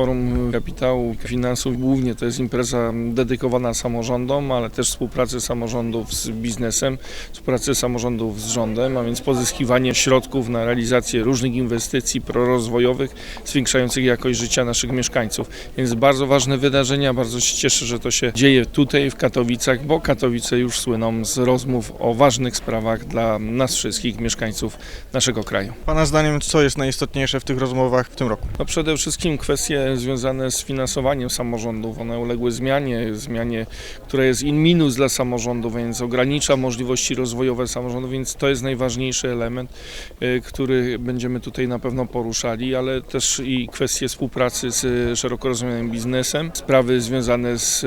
Forum Kapitału Finansów głównie to jest impreza dedykowana samorządom, ale też współpracy samorządów z biznesem, współpracy samorządów z rządem, a więc pozyskiwanie środków na realizację różnych inwestycji prorozwojowych zwiększających jakość życia naszych mieszkańców. Więc bardzo ważne wydarzenia, bardzo się cieszę, że to się dzieje tutaj w Katowicach, bo Katowice już słyną z rozmów o ważnych sprawach dla nas wszystkich mieszkańców naszego kraju. Pana zdaniem, co jest najistotniejsze w tych rozmowach w tym roku? No przede wszystkim kwestie związane z finansowaniem samorządów. One uległy zmianie, zmianie, która jest in minus dla samorządów, więc ogranicza możliwości rozwojowe samorządów, więc to jest najważniejszy element, y, który będziemy tutaj na pewno poruszali, ale też i kwestie współpracy z y, szeroko rozumianym biznesem, sprawy związane z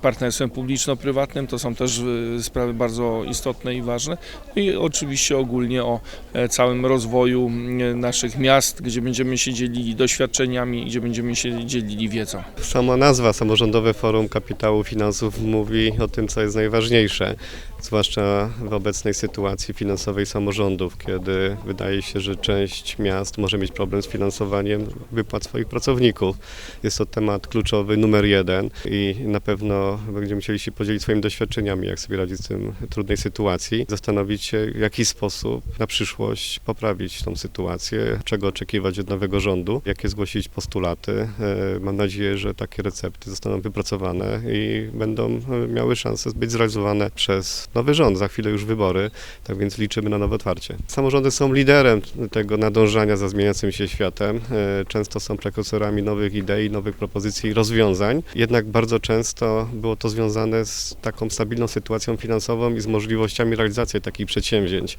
partnerstwem publiczno-prywatnym, to są też y, sprawy bardzo istotne i ważne. I oczywiście ogólnie o e, całym rozwoju naszych miast, gdzie będziemy się dzielili doświadczeniami, gdzie będziemy się dzielili wiedzą. Sama nazwa Samorządowe Forum Kapitału Finansów mówi o tym, co jest najważniejsze, zwłaszcza w obecnej sytuacji finansowej samorządów, kiedy wydaje się, że część miast może mieć problem z finansowaniem wypłat swoich pracowników. Jest to temat kluczowy numer jeden i na pewno będziemy musieli się podzielić swoimi doświadczeniami, jak sobie radzić z tym trudnej sytuacji, zastanowić się, w jaki sposób na przyszłość poprawić tą sytuację, czego oczekiwać od nowego rządu, jakie zgłosić postulaty. E, Mam nadzieję, że takie recepty zostaną wypracowane i będą miały szansę być zrealizowane przez nowy rząd. Za chwilę już wybory, tak więc liczymy na nowe otwarcie. Samorządy są liderem tego nadążania za zmieniającym się światem. E, Często są prekursorami nowych idei, nowych propozycji i rozwiązań. Jednak bardzo często było to związane z taką stabilną sytuacją finansową i z możliwościami realizacji takich przedsięwzięć.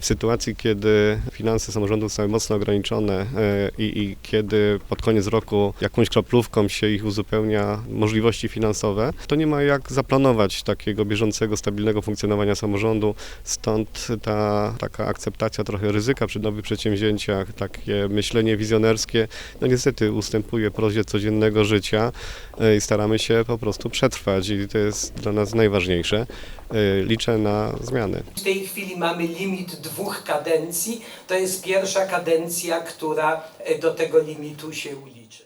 W sytuacji, kiedy finanse samorządów są mocno ograniczone e, i, i kiedy pod koniec roku jakąś kroplówką się ich uzupełnia możliwości finansowe, to nie ma jak zaplanować takiego bieżącego, stabilnego funkcjonowania samorządu. Stąd ta taka akceptacja trochę ryzyka przy nowych przedsięwzięciach, takie myślenie wizjonerskie, no niestety ustępuje prozie codziennego życia e, i staramy się po prostu przetrwać i to jest dla nas najważniejsze. E, Liczę na zmiany. W tej chwili mamy limit dwóch kadencji. To jest pierwsza kadencja, która e, do tego limitu się uliczy.